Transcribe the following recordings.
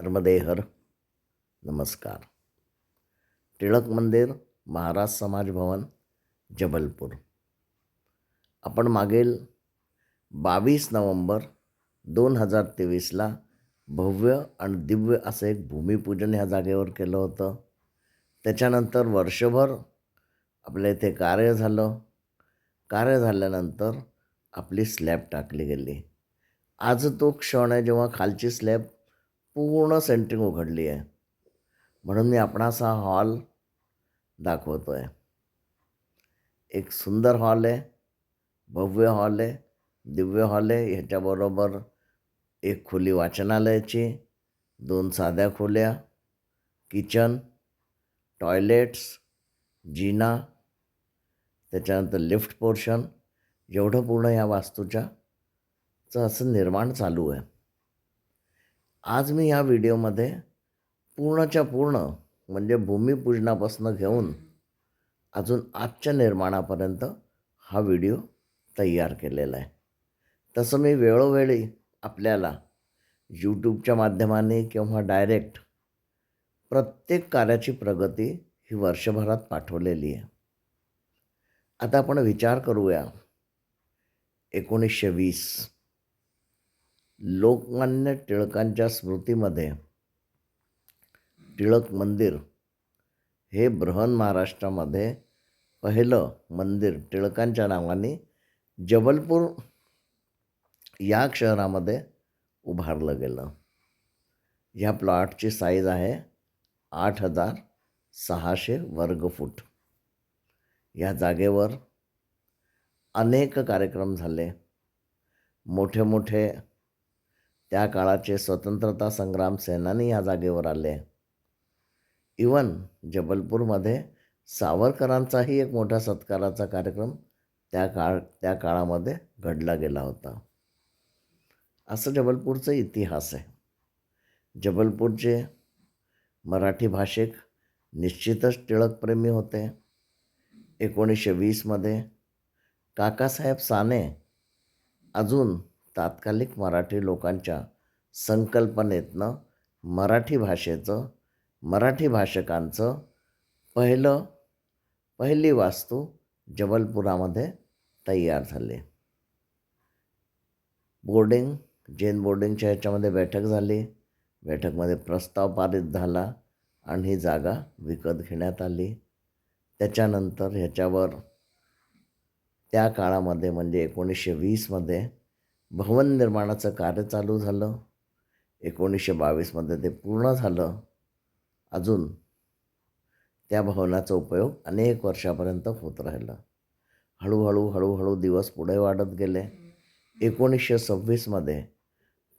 धर्मदेहर नमस्कार. टिळक मंदिर महाराज समाज भवन जबलपूर. आपण मागील बावीस नवंबर दोन हजार तेवीसला भव्य आणि दिव्य असं एक भूमिपूजन ह्या जागेवर केलं होतं. त्याच्यानंतर वर्षभर आपल्या इथे कार्य झालं. कार्य झाल्यानंतर आपली स्लॅब टाकली गेली. आज तो क्षण आहे जेव्हा खालची स्लॅब पूर्ण सेंटरिंग उघडली आहे. म्हणून मी आपणास हा हॉल दाखवतो आहे एक सुंदर हॉल आहे भव्य हॉल आहे दिव्य हॉल आहे ह्याच्याबरोबर एक खोली वाचनालयाची दोन साध्या खोल्या किचन टॉयलेट्स जिना त्याच्यानंतर लिफ्ट पोर्शन एवढं पूर्ण या वास्तूच्या चं असं निर्माण चालू आहे. आज मी या व्हिडिओमध्ये पूर्णच्या पूर्ण म्हणजे भूमिपूजनापासून घेऊन अजून आजच्या निर्माणापर्यंत हा व्हिडिओ तयार केलेला आहे. तसं मी वेळोवेळी आपल्याला यूट्यूबच्या माध्यमाने किंवा डायरेक्ट प्रत्येक कार्याची प्रगती ही वर्षभरात पाठवलेली आहे. आता आपण विचार करूया. एकोणीसशे वीस लोकमान्य टिळकांच्या स्मृतीमध्ये टिळक मंदिर हे बृहन महाराष्ट्रामध्ये पहिलं मंदिर टिळकांच्या नावाने जबलपूर या शहरामध्ये उभारलं गेलं. ह्या प्लॉटची साईज आहे आठ हजार सहाशे वर्गफूट या जागेवर अनेक कार्यक्रम झाले. मोठे मोठे त्या काळाचे स्वतंत्रता संग्राम सेनानी या जागेवर आले. इवन जबलपूरमध्ये सावरकरांचाही एक मोठा सत्काराचा कार्यक्रम त्या काळ त्या काळामध्ये घडला गेला होता. असं जबलपूरचा इतिहास आहे. जबलपूरचे मराठी भाषिक निश्चितच टिळकप्रेमी होते. एकोणीसशे वीसमध्ये काकासाहेब साने अजून तात्कालिक मराठी लोकांच्या संकल्पनेतनं मराठी भाषेचं मराठी भाषकांचं पहिलं पहिली वास्तू जबलपुरामध्ये तयार झाली. बोर्डिंग जैन बोर्डिंगच्या ह्याच्यामध्ये बैठक झाली. बैठकमध्ये प्रस्ताव पारित झाला आणि ही जागा विकत घेण्यात आली. त्याच्यानंतर ह्याच्यावर त्या काळामध्ये म्हणजे एकोणीसशे वीसमध्ये भवन निर्माणाचं कार्य चालू झालं. एकोणीसशे बावीसमध्ये ते पूर्ण झालं. अजून त्या भवनाचा उपयोग अनेक वर्षापर्यंत होत राहिला. हळूहळू हळूहळू दिवस पुढे वाढत गेले. एकोणीसशे सव्वीसमध्ये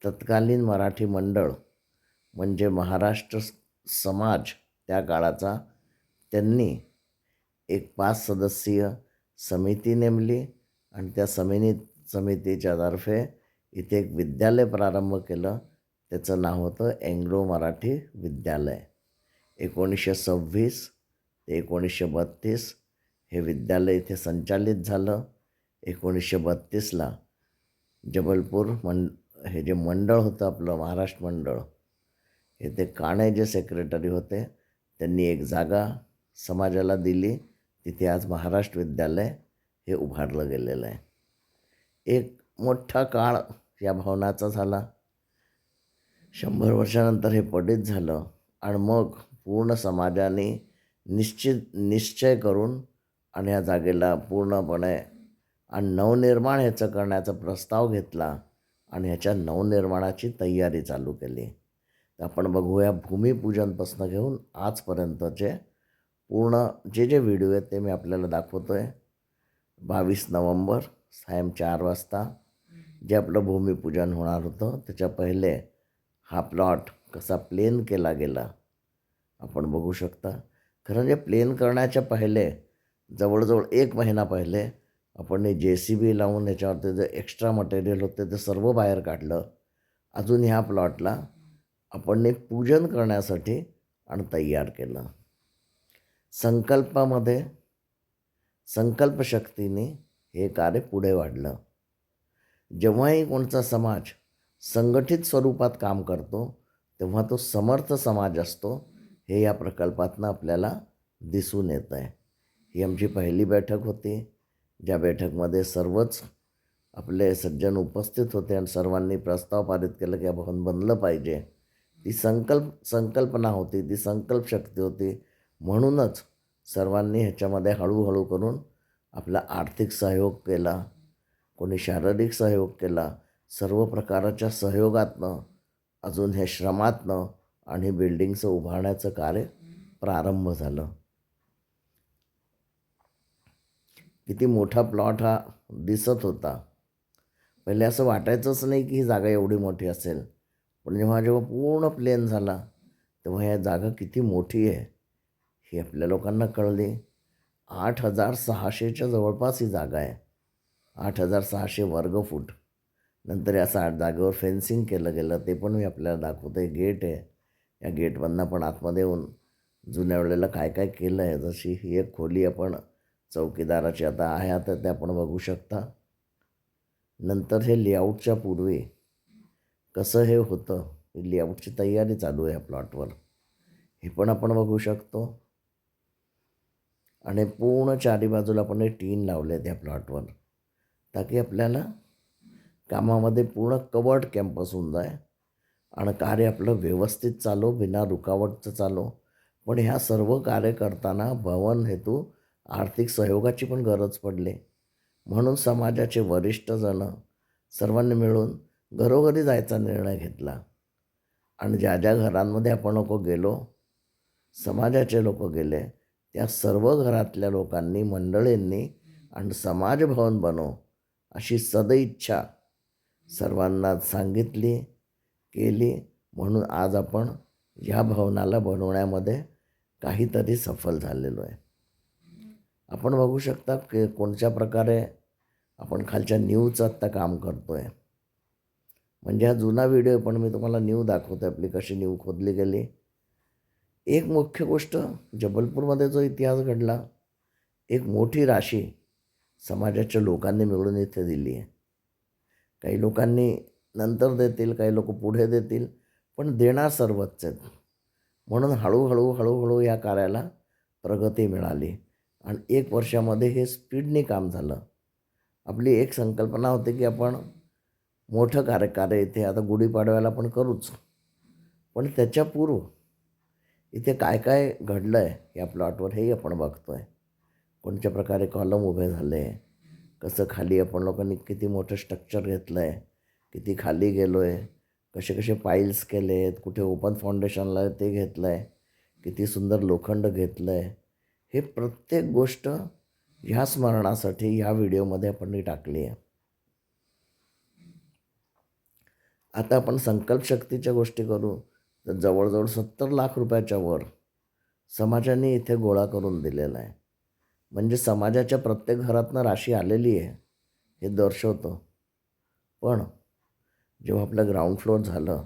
तत्कालीन मराठी मंडळ म्हणजे महाराष्ट्र समाज त्या काळाचा त्यांनी एक पाच सदस्यीय समिती नेमली आणि त्या समितीत समितीच्यातर्फे इथे एक विद्यालय प्रारंभ केलं. त्याचं नाव होतं अँग्लो मराठी विद्यालय. एकोणीसशे सव्वीस ते एकोणीसशे बत्तीस हे विद्यालय इथे संचालित झालं. एकोणीसशे बत्तीसला जबलपूर मं हे जे मंडळ होतं आपलं महाराष्ट्र मंडळ हे ते काणे जे सेक्रेटरी होते. त्यांनी एक जागा समाजाला दिली. तिथे आज महाराष्ट्र विद्यालय हे उभारलं गेलेलं आहे. एक मोठा काळ या भवनाचा झाला. शंभर वर्षानंतर हे पडित झालं आणि मग पूर्ण समाजाने निश्चित निश्चय करून आणि या जागेला पूर्णपणे आणि नवनिर्माण ह्याचं करण्याचा प्रस्ताव घेतला आणि ह्याच्या नवनिर्माणाची तयारी चालू केली. तर आपण बघूया भूमिपूजनपासून घेऊन आजपर्यंतचे पूर्ण जे जे व्हिडिओ आहेत ते मी आपल्याला दाखवतो आहे बावीस नोव्हेंबर सायं चार वाजता. जे आपलं भूमिपूजन होणार होतं त्याच्या पहिले हा प्लॉट कसा प्लेन केला गेला आपण बघू शकता. खरं म्हणजे प्लेन करण्याच्या पहिले जवळजवळ एक महिना पहिले आपण जे सी बी लावून याच्यावरती जे एक्स्ट्रा मटेरियल होते ते सर्व बाहेर काढलं. अजून ह्या प्लॉटला आपण पूजन करण्यासाठी आणि तयार केलं. संकल्पामध्ये संकल्पशक्तीने हे कार्य पुढे वाढलं. जेव्हाही कोणता समाज संघटित स्वरूपात काम करतो तेव्हा तो समर्थ समाज असतो हे या प्रकल्पातनं आपल्याला दिसून येतं आहे ही आमची पहिली बैठक होती ज्या बैठकमध्ये सर्वच आपले सज्जन उपस्थित होते आणि सर्वांनी प्रस्ताव पारित केलं की आपण बनलं पाहिजे. ती संकल्प संकल्पना होती ती संकल्पशक्ती होती. म्हणूनच सर्वांनी ह्याच्यामध्ये हळूहळू करून आपला आर्थिक सहयोग केला कोणी शारीरिक सहयोग केला सर्व प्रकारच्या सहयोगातनं अजून हे श्रमातनं आणि बिल्डिंगचं उभारण्याचं कार्य प्रारंभ झालं. किती मोठा प्लॉट हा दिसत होता. पहिले असं वाटायचंच नाही की ही जागा एवढी मोठी असेल. पण जेव्हा जेव्हा पूर्ण प्लेन झाला तेव्हा या जागा किती मोठी आहे. हे आपल्या लोकांना कळली. आठ हजार सहाशेच्या जवळपास ही जागा आहे. आठ हजार सहाशे वर्ग फूट. नंतर या सा जागेवर फेन्सिंग केलं गेलं ते पण मी आपल्याला दाखवतो आहे गेट आहे. या गेटमधनं आपण आतमध्ये येऊन जुन्या वेळेला काय काय केलं आहे जशी ही एक खोली आपण चौकीदाराची आता आहे आता ते आपण बघू शकता. नंतर हे लेआउटच्या पूर्वी कसं हे होतं ही लेआउटची तयारी चालू आहे या प्लॉटवर हे पण आपण बघू शकतो. आणि पूर्ण चारी बाजूला आपण हे टीन लावले त्या प्लॉटवर ताकी आपल्याला कामामध्ये पूर्ण कवर्ड कॅम्पस होऊन जाय आणि कार्य आपलं व्यवस्थित चालो बिना रुकावटचं चालो. पण ह्या सर्व कार्य करताना भवन हेतू आर्थिक सहयोगाची पण गरज पडली. म्हणून समाजाचे वरिष्ठ जण सर्वांनी मिळून घरोघरी जायचा निर्णय घेतला. आणि ज्या ज्या घरांमध्ये आपण लोक गेलो समाजाचे लोक गेले त्या सर्व घरातल्या लोकांनी मंडळींनी आणि समाजभवन बनव अशी सदैच्छा सर्वांना सांगितली केली. म्हणून आज आपण ह्या भवनाला बनवण्यामध्ये काहीतरी सफल झालेलो आहे. आपण बघू शकता की कोणत्या प्रकारे आपण खालच्या न्यूचं आत्ता काम करतो आहे म्हणजे हा जुना व्हिडिओ पण मी तुम्हाला न्यू दाखवतो आपली कशी न्यू खोदली गेली. एक मुख्य गोष्ट जबलपूरमध्ये जो इतिहास घडला एक मोठी राशी समाजाच्या लोकांनी मिळून इथे दिली आहे. काही लोकांनी नंतर देतील काही लोक पुढे देतील पण देणार सर्वच आहेत. म्हणून हळूहळू हळूहळू या कार्याला प्रगती मिळाली. आणि एक वर्षामध्ये हे स्पीडने काम झालं. आपली एक संकल्पना होती की आपण मोठं कार्य कार्य इथे आता गुढीपाडव्याला पण करूच. पण त्याच्या पूर्व इथे काय काय घडलं आहे या प्लॉटवर हेही आपण बघतो आहे कोणत्या प्रकारे कॉलम उभे झाले कसं खाली आपण लोकांनी किती मोठं स्ट्रक्चर घेतलं आहे किती खाली गेलो आहे कसे कसे पाईल्स केले आहेत कुठे ओपन फाउंडेशनला ते घेतलं आहे किती सुंदर लोखंड घेतलं आहे हे प्रत्येक गोष्ट ह्या स्मरणासाठी ह्या व्हिडिओमध्ये आपण टाकली आहे आता आपण संकल्पशक्तीच्या गोष्टी करू. तर जवळजवळ सत्तर लाख रुपयाच्या वर समाजाने इथे गोळा करून दिलेला आहे. म्हणजे समाजाच्या प्रत्येक घरातनं राशी आलेली आहे हे दर्शवतं. पण जेव्हा आपलं ग्राउंड फ्लोअर झालं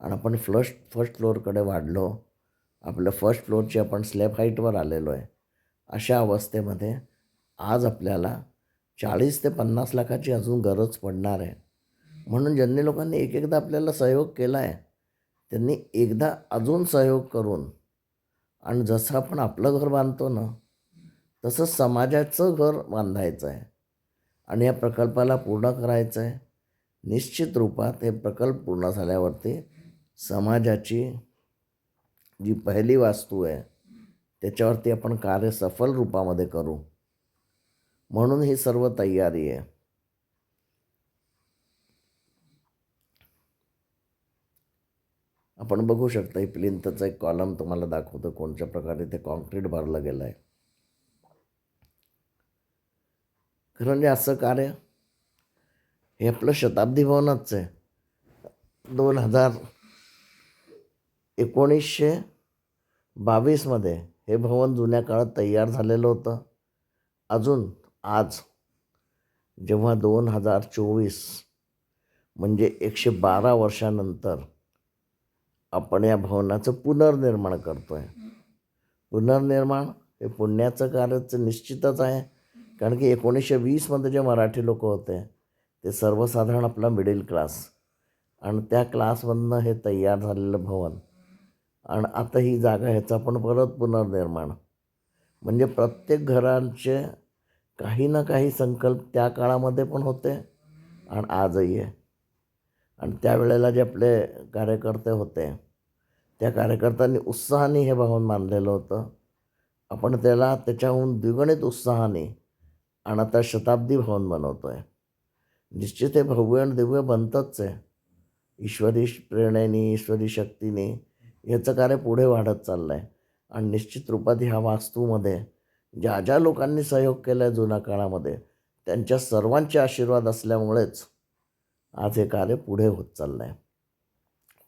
आणि आपण फ्लश फर्स्ट फ्लोअरकडे वाढलो आपल्या फर्स्ट फ्लोअरची आपण स्लॅब हाईटवर आलेलो आहे अशा अवस्थेमध्ये आज आपल्याला चाळीस ते पन्नास लाखाची अजून गरज पडणार आहे. म्हणून ज्यांनी लोकांनी एक एकदा आपल्याला सहयोग केला आहे त्यांनी एकदा अजून सहयोग करून आणि जसं आपण आपलं घर बांधतो ना तसं समाजाचं घर बांधायचं आहे. आणि या प्रकल्पाला पूर्ण करायचं आहे. निश्चित रूपात हे प्रकल्प पूर्ण झाल्यावरती समाजाची जी पहिली वास्तू आहे त्याच्यावरती आपण कार्य सफल रूपामध्ये करू. म्हणून ही सर्व तयारी आहे. आपण बघू शकता ही प्लिंथचा एक कॉलम तुम्हाला दाखवतो कोणत्या प्रकारे ते कॉन्क्रीट भरलं गेलं आहे खरं म्हणजे असं कार्य हे आपलं शताब्दी भवनाच आहे. दोन हजार एकोणीसशे बावीसमध्ये हे भवन जुन्या काळात तयार झालेलं होतं. अजून आज जेव्हा दोन हजार चोवीस म्हणजे एकशे बारा वर्षानंतर आपण या भवनाचं पुनर्निर्माण करतो आहे पुनर्निर्माण हे पुण्याचं कार्यच निश्चितच आहे. कारण की एकोणीसशे वीसमध्ये जे मराठी लोक होते ते सर्वसाधारण आपला मिडल क्लास आणि त्या क्लासमधनं हे तयार झालेलं भवन. आणि आता ही जागा ह्याचा पण परत पुनर्निर्माण. म्हणजे प्रत्येक घरांचे काही ना काही संकल्प त्या काळामध्ये पण होते आणि आजही आहे. आणि त्यावेळेला जे आपले कार्यकर्ते होते त्या कार्यकर्त्यांनी उत्साहाने हे भवन मानलेलं होतं. आपण त्याला त्याच्याहून द्विगणित उत्साहाने आणि आता शताब्दी भवन बनवतो आहे निश्चित हे भव्य आणि दिव्य बनतंच आहे. ईश्वरी प्रेरणेने ईश्वरी शक्तीने याचं कार्य पुढे वाढत चाललं आहे आणि निश्चित रूपात ह्या वास्तूमध्ये ज्या ज्या लोकांनी सहयोग केला आहे जुन्या काळामध्ये त्यांच्या सर्वांचे आशीर्वाद असल्यामुळेच आज हे कार्य पुढे होत चाललं आहे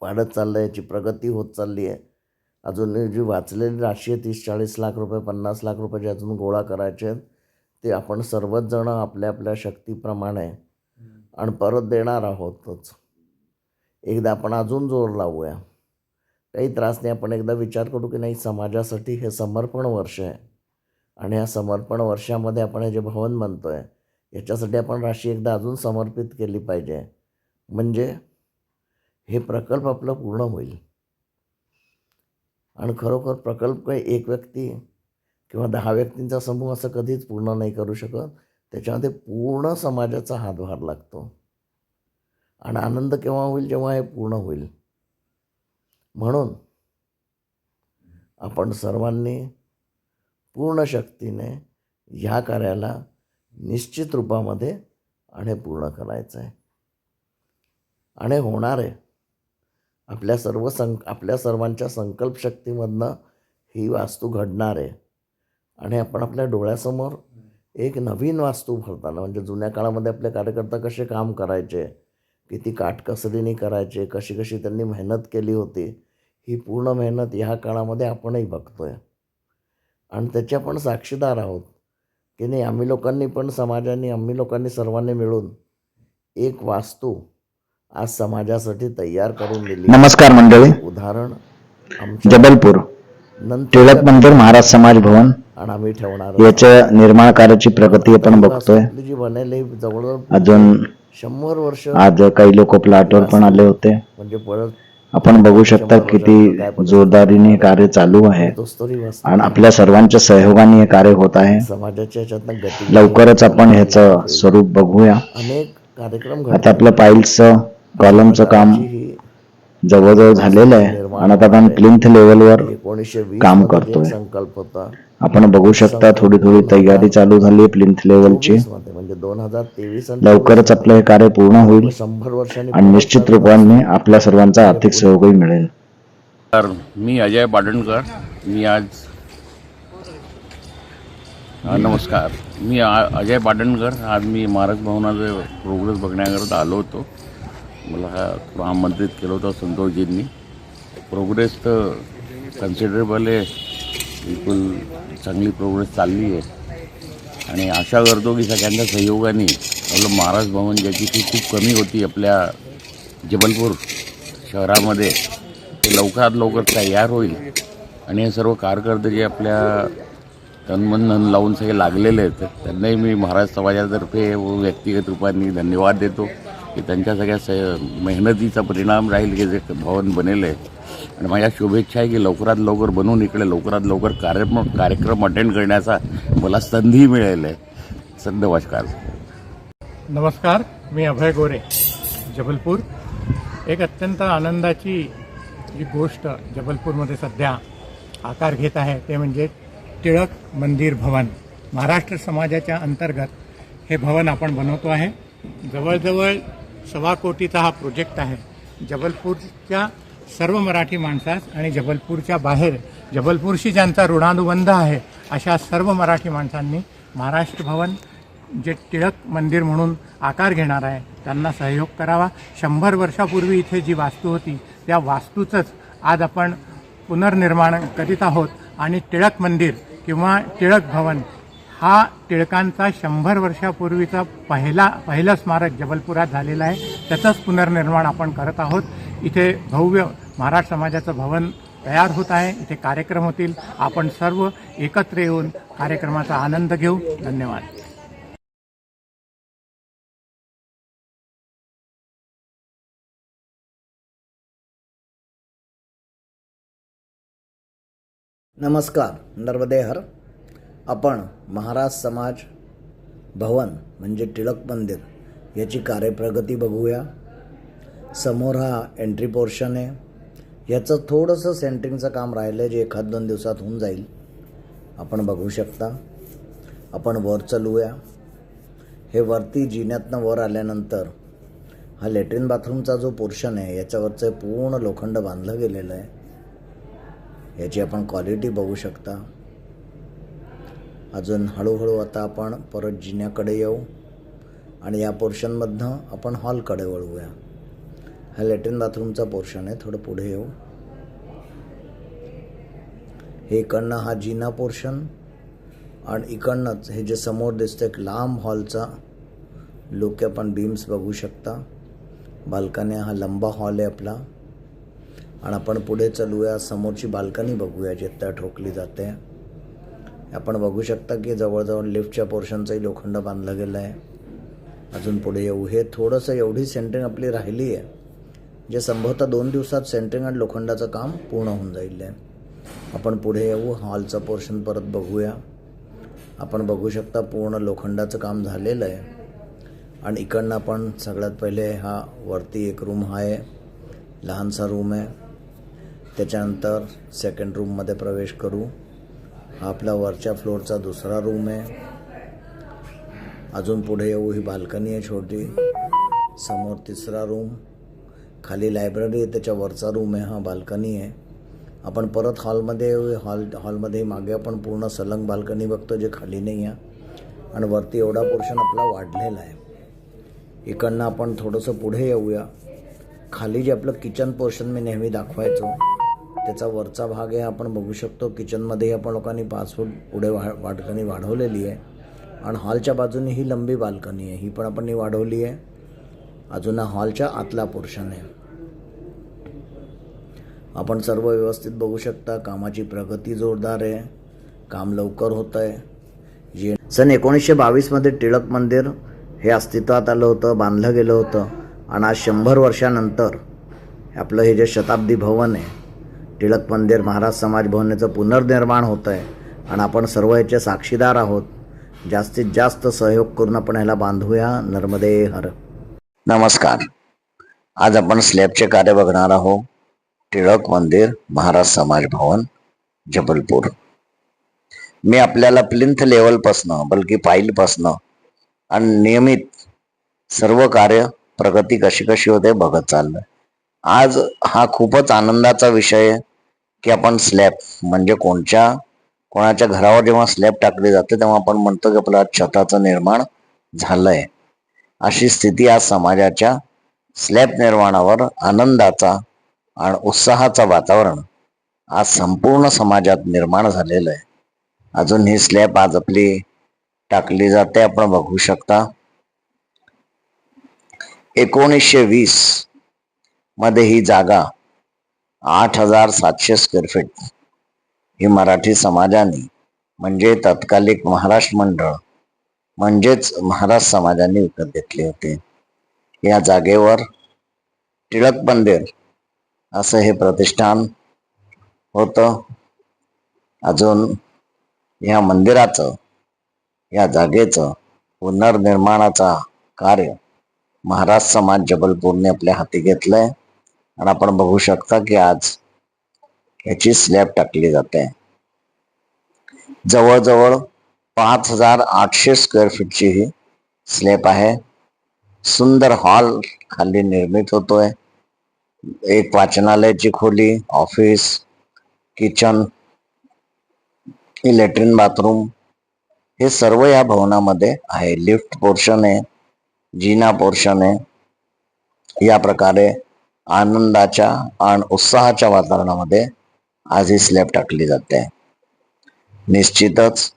वाढत चाललं आहे याची प्रगती होत चालली आहे. अजून जी वाचलेली राशी आहे तीस चाळीस लाख रुपये पन्नास लाख रुपये जे अजून गोळा करायचे आहेत ते आपण सर्वच जण आपल्या आपल्या शक्तीप्रमाणे आणि परत देणार आहोतच. एकदा आपण अजून जोर लावूया. काही त्रास नाही आपण एकदा विचार करू की नाही समाजासाठी हे समर्पण वर्ष आहे. आणि या समर्पण वर्षामध्ये आपण हे जे भवन म्हणतो आहे याच्यासाठी आपण राशी एकदा अजून समर्पित केली पाहिजे. म्हणजे हे प्रकल्प आपलं पूर्ण होईल. आणि खरोखर प्रकल्प काही एक व्यक्ती किंवा दहा व्यक्तींचा समूह असं कधीच पूर्ण नाही करू शकत. त्याच्यामध्ये पूर्ण समाजाचा हातभार लागतो. आणि आनंद केव्हा होईल? जेव्हा हे पूर्ण होईल. म्हणून आपण सर्वांनी पूर्ण शक्तीने ह्या कार्याला निश्चित रूपामध्ये आणि पूर्ण करायचं आहे आणि होणार आहे आपल्या सर्व सं आपल्या सर्वांच्या संकल्पशक्तीमधनं ही वास्तू घडणार आहे. आणि आपण आपल्या डोळ्यासमोर एक नवीन वास्तू भरताना म्हणजे जुन्या काळामध्ये आपले कार्यकर्ता कसे काम करायचे किती काटकसरीने करायचे कशी कशी त्यांनी मेहनत केली होती ही पूर्ण मेहनत ह्या काळामध्ये आपणही बघतो आहे आणि त्याचे आपण साक्षीदार आहोत. की नाही आम्ही लोकांनी पण समाजाने आम्ही लोकांनी सर्वांनी मिळून एक वास्तू आज समाजासाठी तयार करून दिली. नमस्कार मंडळी. उदाहरण आमच्या जबलपूर नंतर टिळक मंदिर महाराज समाज भवन आणि आम्ही ठेवणार याच्या निर्माण कार्याची प्रगती आपण बघतोय. आपली जी बनेल ही जवळजवळ अजून शंभर वर्ष आज काही लोक प्लॉटवर पण आले होते. म्हणजे परत आपण बघू शकता किती जोरदारीने कार्य चालू आहे. दोस्तरी आणि आपल्या सर्वांच्या सहयोगाने हे कार्य होत आहे. समाजाच्या याच्यातनं गती लवकरच आपण ह्याचं स्वरूप बघूया. अनेक कार्यक्रम आता. आपलं पाईल्सचं कॉलमचं काम जवळजवळ झालेलं आहे. आणि आता आपण प्लिंथ लेवलवर एकोणीसशे काम करतोय. संकल्प होता आपण बघू शकता थोडी थोडी तयारी चालू झाली प्लिंथ लेवलची म्हणजे दोन हजार तेवीस लवकरच आपलं हे कार्य पूर्ण होईल शंभर वर्षांनी आणि निश्चित रूपाने आपल्या सर्वांचा आर्थिक सहयोगही मिळेल. तर मी अजय बाडणकर. मी आज नमस्कार. मी अजय बाडणकर. आज मी महाराज भवनाचं प्रोग्रेस बघण्याकरता आलो होतो. मला हा थोडं आमंत्रित केलं होतं संतोषजींनी. प्रोग्रेस तर कन्सिडरेबल आहे. बिलकुल चांगली प्रोग्रेस चालली आहे. आणि आशा करतो की सगळ्यांच्या सहयोगाने आपलं महाराज भवन ज्याची फी खूप कमी होती आपल्या जबलपूर शहरामध्ये ते लवकरात लवकर तयार होईल. आणि हे सर्व कार्यकर्ते जे आपल्या तनमन धन लावून सगळे लागलेले आहेत त्यांनाही मी महाराज समाजातर्फे व व्यक्तिगत रूपाने धन्यवाद देतो. की त्यांच्या सगळ्या स मेहनतीचा परिणाम राहील की जे भवन बनेल आहे. आणि माझ्या शुभेच्छा आहे की लवकरात लवकर बनवून इकडे लवकरात लवकर कार्यक्रम कार्यक्रम अटेंड करण्याचा मला संधी मिळेल आहे. सद नमस्कार नमस्कार मी अभय गोरे जबलपूर. एक अत्यंत आनंदाची जी गोष्ट जबलपूरमध्ये सध्या आकार घेत आहे ते म्हणजे टिळक मंदिर भवन. महाराष्ट्र समाजाच्या अंतर्गत हे भवन आपण बनवतो आहे. जवळजवळ सव्वा कोटीचा हा प्रोजेक्ट आहे. जबलपूरच्या सर्व मराठी माणसास आणि जबलपूरच्या बाहेर जबलपूरशी ज्यांचा ऋणानुबंध आहे अशा सर्व मराठी माणसांनी महाराष्ट्र भवन जे टिळक मंदिर म्हणून आकार घेणार आहे त्यांना सहयोग करावा. शंभर वर्षापूर्वी इथे जी वास्तू होती त्या वास्तूचंच आज आपण पुनर्निर्माण करीत आहोत. आणि टिळक मंदिर किंवा टिळक भवन हा टिळकांचा शंभर वर्षापूर्वीचा पहिला पहिलं स्मारक जबलपुरात झालेला आहे. त्याचंच पुनर्निर्माण आपण करत आहोत. इथे भव्य महाराष्ट्र समाजाचं भवन तयार होत आहे. इथे कार्यक्रम होतील. आपण सर्व एकत्र येऊन कार्यक्रमाचा आनंद घेऊ. धन्यवाद. नमस्कार. नर्वदेहर आपण महाराज समाज भवन म्हणजे टिळक मंदिर याची कार्यप्रगती बघूया. समोर हा एंट्री पोर्शन आहे. याचं थोडंसं सेंटरिंगचं काम राहिलं आहे जे एखाद दोन दिवसात होऊन जाईल. आपण बघू शकता. आपण वर चलूया. हे वरती जिन्यातनं वर आल्यानंतर हा लेट्रिन बाथरूमचा जो पोर्शन आहे याच्यावरचं पूर्ण लोखंड बांधलं गेलेलं आहे. याची आपण क्वालिटी बघू शकता. अजून हळूहळू आता आपण परत जिन्याकडे येऊ आणि या पोर्शनमधनं आपण हॉलकडे वळूया. हा लॅट्रिन बाथरूमचा पोर्शन आहे थोडं पुढे येऊ. हे इकडनं हा जिना पोर्शन आणि इकडनंच हे जे समोर दिसतं एक लांब हॉलचा लोक आपण बीम्स बघू शकता. बाल्कनी हा लंबा हॉल आहे आपला. आणि आपण पुढे चलूया समोरची बाल्कनी बघूया जिथं ठोकली जाते. आपण बघू शकता की जवळजवळ लिफ्टच्या पोर्शनचंही लोखंड बांधलं गेलं आहे अजून पुढे येऊ. हे थोडंसं एवढी सेंटरिंग आपली राहिली आहे जे संभवतः दोन दिवसात सेंटरिंग आणि लोखंडाचं काम पूर्ण होऊन जाईल आहे. आपण पुढे येऊ हॉलचं पोर्शन परत बघूया. आपण बघू शकता पूर्ण लोखंडाचं काम झालेलं आहे. आणि इकडनं आपण सगळ्यात पहिले हा वरती एक रूम हा आहे लहानसा रूम आहे. त्याच्यानंतर सेकंड रूममध्ये प्रवेश करू. आपला वरच्या फ्लोअरचा दुसरा रूम आहे. अजून पुढे येऊ ही बाल्कनी आहे छोटी. समोर तिसरा रूम खाली लायब्ररी आहे त्याच्या वरचा रूम आहे हा बाल्कनी आहे. आपण परत हॉलमध्ये येऊ हॉल हॉलमध्ये मागे आपण पूर्ण सलंग बाल्कनी बघतो जे खाली नाही आहे. आणि वरती एवढा पोर्शन आपला वाढलेला आहे. इकडनं आपण थोडंसं पुढे येऊया. खाली जे आपलं किचन पोर्शन मी नेहमी दाखवायचो त्याचा वरचा भाग आहे आपण बघू शकतो. किचनमध्येही आपण लोकांनी पाच फूट पुढे वा बाल्कनी वाढवलेली आहे. आणि हॉलच्या बाजूने ही लंबी बाल्कनी आहे. ही पण आपण वाढवली आहे. अजून हॉलच्या आतला पोर्शन आहे. आपण सर्व व्यवस्थित बघू शकता. कामाची प्रगती जोरदार आहे. काम लवकर होत आहे. जे सन एकोणीसशे बावीसमध्ये टिळक मंदिर हे अस्तित्वात आलं होतं बांधलं गेलं होतं. आणि आज शंभर वर्षानंतर आपलं हे जे शताब्दी भवन आहे टिळक मंदिर महाराज समाज भवनाचं पुनर्निर्माण होतं आहे आणि आपण सर्व याचे साक्षीदार आहोत. जास्तीत जास्त सहयोग करून आपण ह्याला बांधूया. नर्मदे हर. नमस्कार. आज आपण स्लॅबचे कार्य बघणार आहोत. टिळक मंदिर महाराज समाज भवन जबलपूर. मी आपल्याला प्लिंथ लेवलपासनं बल्कि पाईलपासनं आणि नियमित सर्व कार्य प्रगती कशी कशी होते बघत चाललं आज हा खूपच आनंदाचा विषय आहे. की आपण स्लॅब म्हणजे कोणच्या कोणाच्या घरावर जेव्हा स्लॅब टाकली जाते तेव्हा आपण म्हणतो की आपलं छताचं निर्माण झालंय. अशी स्थिती आज समाजाच्या स्लॅब निर्माणावर आनंदाचा आणि उत्साहाचं वातावरण आज संपूर्ण समाजात निर्माण झालेलं आहे. अजून ही स्लॅब आज आपली टाकली जाते आपण बघू शकता. एकोणीसशे वीसमध्ये ही जागा आठ हजार सातशे स्क्वेअर फीट ही मराठी समाजाने म्हणजे तत्कालिक महाराष्ट्र मंडळ म्हणजेच महाराज समाजाने विकत घेतले होते. या जागेवर टिळक मंदिर असं हे प्रतिष्ठान होतं. अजून या मंदिराचं या जागेचं पुनर्निर्माणाचा कार्य महाराज समाज जबलपूरने आपल्या हाती घेतलंय. आणि आपण बघू शकता की आज याची स्लॅब टाकली जाते. जवळजवळ पाच हजार आठशे स्क्वेअर फीटची ही स्लॅब आहे. सुंदर हॉल खाली निर्मित होतोय. एक वाचनालयाची खोली ऑफिस किचन लॅट्रिन बाथरूम हे सर्व या भवनामध्ये आहे. लिफ्ट पोर्शन आहे जिना पोर्शन आहे. या प्रकारे आनंदाच्या आणि उत्साहाच्या वातावरणामध्ये आज ही स्लॅब टाकली जाते. निश्चितच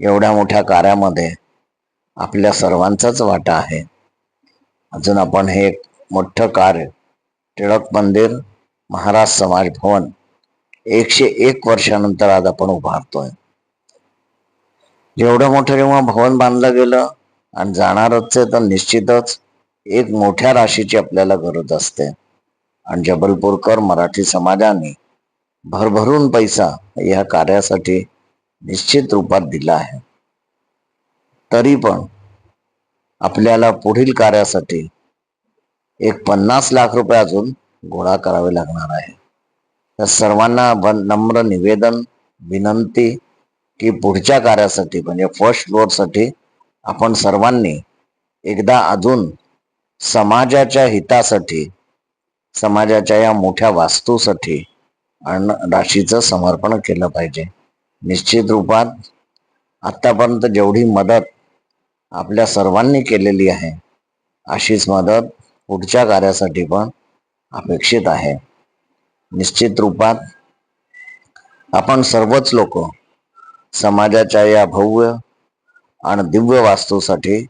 एवढ्या मोठ्या कार्यामध्ये आपल्या सर्वांचाच वाटा आहे. अजून आपण हे एक मोठं कार्य टिळक मंदिर महाराज समाज भवन एकशे एक वर्षानंतर आज आपण उभारतोय एवढं मोठं जेव्हा भवन बांधलं गेलं आणि जाणारच आहे तर निश्चितच एक मोठ्या राशीची आपल्याला गरज असते. आणि जबलपूरकर मराठी समाजाने भरभरून पैसा या कार्यासाठी निश्चित रूपात दिला आहे. तरी पण आपल्याला पुढील कार्यासाठी एक पन्नास लाख रुपये अजून गोळा करावे लागणार आहे. तर सर्वांना नम्र निवेदन विनंती की पुढच्या कार्यासाठी म्हणजे फर्स्ट फ्लोअरसाठी आपण सर्वांनी एकदा अजून समाजाच्या हितासाठी समाजाच्या या मोठ्या वास्तूसाठी अन्न राशीचं समर्पण केलं पाहिजे. निश्चित रूपात आतापर्यंत जेवढी मदत आपल्या सर्वांनी केलेली आहे अशीच मदत पुढच्या कार्यासाठी पण अपेक्षित आहे. निश्चित रूपात आपण सर्वच लोक समाजाच्या या भव्य आणि दिव्य वास्तूसाठी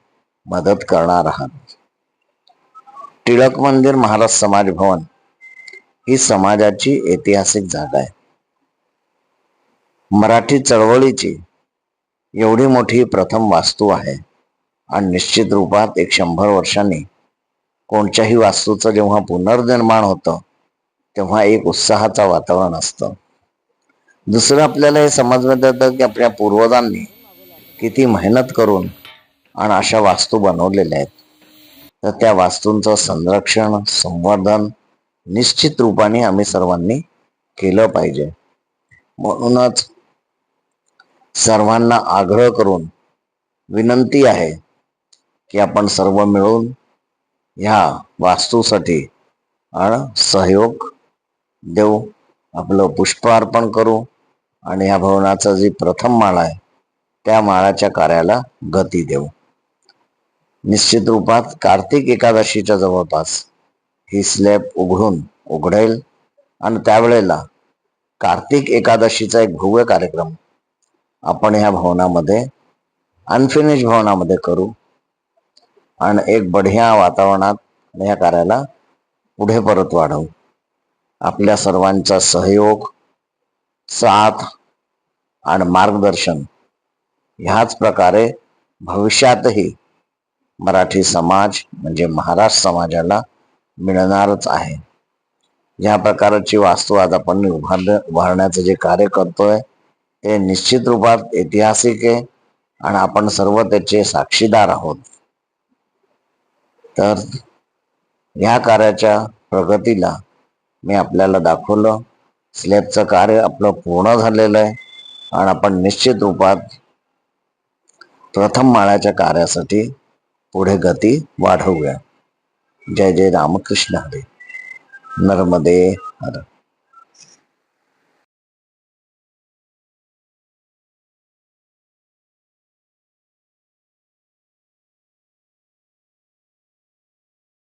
मदत करणार आहात. टिळक मंदिर महाराज समाज भवन ही समाजाची ऐतिहासिक जागा आहे. मराठी चळवळीची एवढी मोठी प्रथम वास्तू आहे आणि निश्चित रूपात एक शंभर वर्षांनी कोणत्याही वास्तूचं जेव्हा पुनर्निर्माण होतं तेव्हा एक उत्साहाचं वातावरण असतं. दुसरं आपल्याला हे समजण्यात येतं की आपल्या पूर्वजांनी किती मेहनत करून आणि अशा वास्तू बनवलेल्या आहेत. तर त्या वास्तूंचं संरक्षण संवर्धन निश्चित रूपाने आम्ही सर्वांनी केलं पाहिजे. म्हणूनच सर्वांना आग्रह करून विनंती आहे की आपण सर्व मिळून ह्या वास्तूसाठी आणि सहयोग देऊ आपलं पुष्पार्पण करू आणि ह्या भवनाचा जी प्रथम माळ आहे त्या माळाच्या कार्याला गती देऊ. निश्चित रूपात कार्तिक एकादशीच्या जवळपास ही स्लॅब उघडून उघडेल आणि त्यावेळेला कार्तिक एकादशीचा एक भव्य कार्यक्रम आपण ह्या भवनामध्ये अनफिनिश भवनामध्ये करू आणि एक बढिया वातावरणात ह्या कार्याला पुढे परत वाढवू. आपल्या सर्वांचा सहयोग साथ आणि मार्गदर्शन ह्याच प्रकारे भविष्यातही मराठी समाज म्हणजे महाराष्ट्र समाजाला मिळणारच आहे. या प्रकारची वास्तू आज आपण उभार उभारण्याचं जे कार्य करतोय ते निश्चित रूपात ऐतिहासिक आहे आणि आपण सर्व त्याचे साक्षीदार आहोत. तर या कार्याच्या प्रगतीला मी आपल्याला दाखवलं. स्लॅबचं कार्य आपलं पूर्ण झालेलं आहे आणि आपण निश्चित रूपात प्रथम माळ्याच्या कार्यासाठी पुढे गती वाढवूया. जय जय रामकृष्ण हरे. नर्मदे हरे